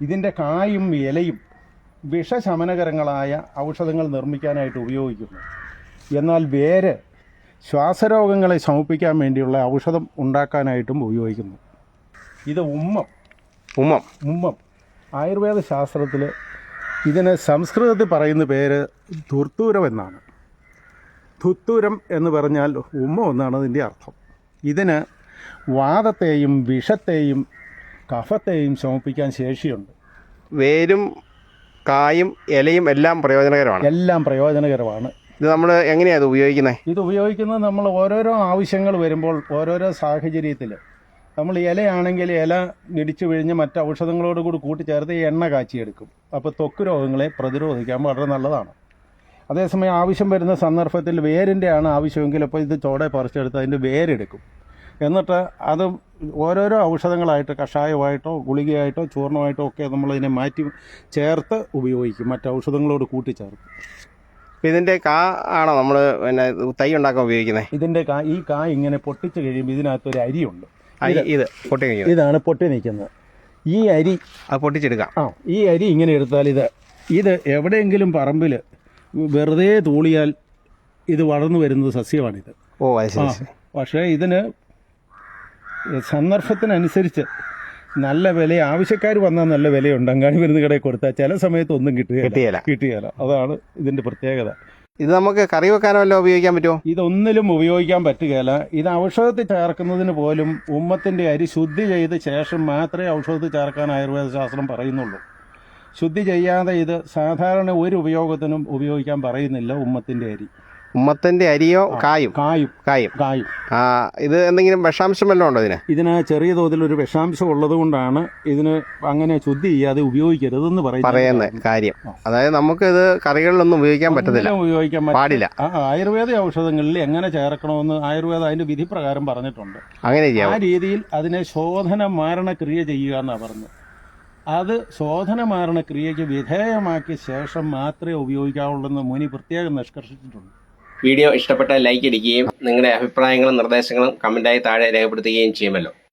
ഇതിന്റെ കായും ഇലയും വിഷശമനകരങ്ങളായ ഔഷധങ്ങൾ നിർമ്മിക്കാനായിട്ട് ഉപയോഗിക്കുന്നു. എന്നാൽ വേര് ശ്വാസരോഗങ്ങളെ ശമിപ്പിക്കാൻ വേണ്ടിയുള്ള ഔഷധം ഉണ്ടാക്കാനായിട്ടും ഉപയോഗിക്കുന്നു. ഇത് ഉമ്മം. ഉമ്മം. ഉമ്മം. ആയുർവേദ ശാസ്ത്രത്തിൽ ഇതിന് സംസ്കൃതത്തിൽ പറയുന്ന പേര് ധുർത്തൂരം എന്നാണ്. ധുത്തൂരം എന്ന് പറഞ്ഞാൽ ഉമ്മം എന്നാണ് ഇതിന്റെ അർത്ഥം. ഇതിന് വാദത്തെയും വിഷത്തെയും കഫത്തെയും ശമിപ്പിക്കാൻ ശേഷിയുണ്ട്. വേരും കായും ഇലയും എല്ലാം പ്രയോജനകരമാണ്. എല്ലാം പ്രയോജനകരമാണ്. ഇത് നമ്മൾ എങ്ങനെയാണ് ഇത് ഉപയോഗിക്കുന്നത് ഇത് ഉപയോഗിക്കുന്നത് നമ്മൾ ഓരോരോ ആവശ്യങ്ങൾ വരുമ്പോൾ ഓരോരോ സാഹചര്യത്തിൽ. നമ്മൾ ഇലയാണെങ്കിൽ ഇല ഇടിച്ചു പിഴിഞ്ഞ് മറ്റു ഔഷധങ്ങളോട് കൂടി കൂട്ടിച്ചേർത്ത് എണ്ണ കാച്ചിയെടുക്കും. അപ്പോൾ തൊക്ക് രോഗങ്ങളെ പ്രതിരോധിക്കാൻ വളരെ നല്ലതാണ്. അതേസമയം ആവശ്യം വരുന്ന സന്ദർഭത്തിൽ വേരിന്റെ ആണ് ആവശ്യമെങ്കിൽ അപ്പോൾ ഇത് ചോടെ പറിച്ചെടുത്ത് അതിന്റെ വേരെടുക്കും. എന്നിട്ട് അത് ഓരോരോ ഔഷധങ്ങളായിട്ട് കഷായമായിട്ടോ ഗുളികയായിട്ടോ ചൂർണമായിട്ടോ ഒക്കെ നമ്മളതിനെ മാറ്റി ചേർത്ത് ഉപയോഗിക്കും. മറ്റ് ഔഷധങ്ങളോട് കൂട്ടിച്ചേർത്ത് ഇതിന്റെ കാ ആണോ നമ്മൾ പിന്നെ തൈ ഉണ്ടാക്കാൻ ഉപയോഗിക്കുന്നത് ഇതിന്റെ കാ ഈ കാ ഇങ്ങനെ പൊട്ടിച്ച് കഴിയുമ്പോൾ ഇതിനകത്തൊരു അരിയുണ്ട്. ഇത് പൊട്ടി നിൽക്കുന്നത്. ഇതാണ് പൊട്ടി നിൽക്കുന്നത്. ഈ അരി അത് പൊട്ടിച്ചെടുക്കാം. ആ ഈ അരി ഇങ്ങനെ എടുത്താൽ ഇത് ഇത് എവിടെയെങ്കിലും പറമ്പിൽ വെറുതെ തൂളിയാൽ ഇത് വളർന്നു വരുന്നത് സസ്യമാണിത്. ഓ. പക്ഷേ ഇതിന് സന്ദർഭത്തിനനുസരിച്ച് നല്ല വില ആവശ്യക്കാർ വന്നാൽ നല്ല വിലയുണ്ട്. അങ്ങാടി മരുന്ന് കടയിൽ കൊടുത്താൽ ചില സമയത്ത് ഒന്നും കിട്ടുകയില്ല. കിട്ടിയല്ല അതാണ് ഇതിന്റെ പ്രത്യേകത. ഇത് നമുക്ക് കറി വെക്കാനോ വല്ലതും ഉപയോഗിക്കാൻ പറ്റുമോ ഇതൊന്നിലും ഉപയോഗിക്കാൻ പറ്റുകയില്ല ഇത് ഔഷധത്തിൽ ചേർക്കുന്നതിന് പോലും ഉമ്മത്തിന്റെ അരി ശുദ്ധി ചെയ്ത ശേഷം മാത്രമേ ഔഷധത്തിൽ ചേർക്കാൻ ആയുർവേദ ശാസ്ത്രം പറയുന്നുള്ളൂ. ശുദ്ധി ചെയ്യാതെ ഇത് സാധാരണ ഒരു ഉപയോഗത്തിനും ഉപയോഗിക്കാൻ പറയുന്നില്ല ഉമ്മത്തിന്റെ അരി. ഉമ്മത്തിന്റെ അരിയോ കായും? കായും. കായും. കായും. ആ ഇത് എന്തെങ്കിലും വിഷാംശം വല്ലതും ഉണ്ടോ ഇതിന്? ഇതിന് ചെറിയ തോതിൽ ഒരു വിഷാംശം ഉള്ളത് കൊണ്ടാണ് ഇതിന് അങ്ങനെ ശുദ്ധി ചെയ്യാതെ ഉപയോഗിക്കരുതെന്ന് പറയുന്ന പറയുന്നത് കാര്യം. അതായത് നമുക്ക് ഇത് കറികളിലൊന്നും ഉപയോഗിക്കാൻ പറ്റത്തില്ല. ഉപയോഗിക്കാൻ പാടില്ല. ആയുർവേദ ഔഷധങ്ങളിൽ എങ്ങനെ ചേർക്കണമെന്ന് ആയുർവേദ അതിന്റെ വിധി പ്രകാരം പറഞ്ഞിട്ടുണ്ട്. അങ്ങനെ ആ രീതിയിൽ അതിനെ ശോധന മാരണ ക്രിയ ചെയ്യുക എന്നാണ് പറഞ്ഞത്. അത് ശോധന മാരണ ക്രിയയ്ക്ക് വിധേയമാക്കിയ ശേഷം മാത്രമേ ഉപയോഗിക്കാവുള്ളൂ എന്ന് മുനി പ്രത്യേകം നിഷ്കർഷിച്ചിട്ടുണ്ട്. വീഡിയോ ഇഷ്ടപ്പെട്ടാൽ ലൈക്ക് അടിക്കുകയും നിങ്ങളുടെ അഭിപ്രായങ്ങളും നിർദ്ദേശങ്ങളും കമന്റായി താഴെ രേഖപ്പെടുത്തുകയും ചെയ്യുമല്ലോ.